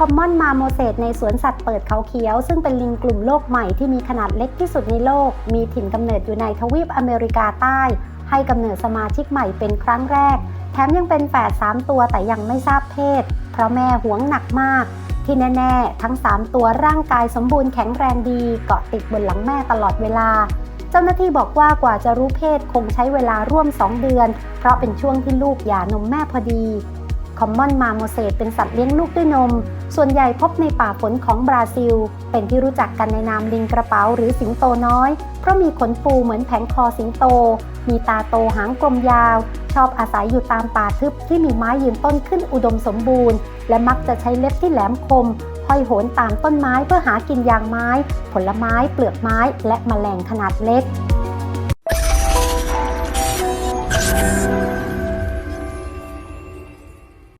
คอมาโมเสสในสวนสัตว์เปิดเขาเขียว ซึ่งเป็นลิงกลุ่มโลกใหม่ที่มีขนาดเล็กที่สุดในโลก มีถิ่นกำเนิดอยู่ในทวีปอเมริกาใต้ ให้กำเนิดสมาชิกใหม่เป็นครั้งแรก แถมยังเป็นแฝด3ตัวแต่ยังไม่ทราบเพศ เพราะแม่หวงหนักมาก ที่แน่ ๆ ทั้ง 3 ตัวร่างกายสมบูรณ์แข็งแรงดีเกาะติดบนหลังแม่ตลอดเวลาเจ้าหน้าที่บอกว่ากว่าจะรู้เพศคงใช้เวลาร่วม 2 เดือน เพราะเป็นช่วงที่ลูกหย่านมแม่พอดี คอมมอนมาโมเสสเป็นสัตว์เลี้ยงลูกด้วยนม ส่วนใหญ่พบในป่าฝนของบราซิล เป็นที่รู้จักกันในนามลิงกระเป๋าหรือสิงโตน้อย เพราะมีขนฟูเหมือนแผงคอสิงโต มีตาโตหางกลมยาว ชอบอาศัยอยู่ตามป่าทึบที่มีไม้ยืนต้นขึ้นอุดมสมบูรณ์ และมักจะใช้เล็บที่แหลมคมห้อยโหนตามต้นไม้เพื่อหากินยางไม้ ผลไม้ เปลือกไม้ และแมลงขนาดเล็ก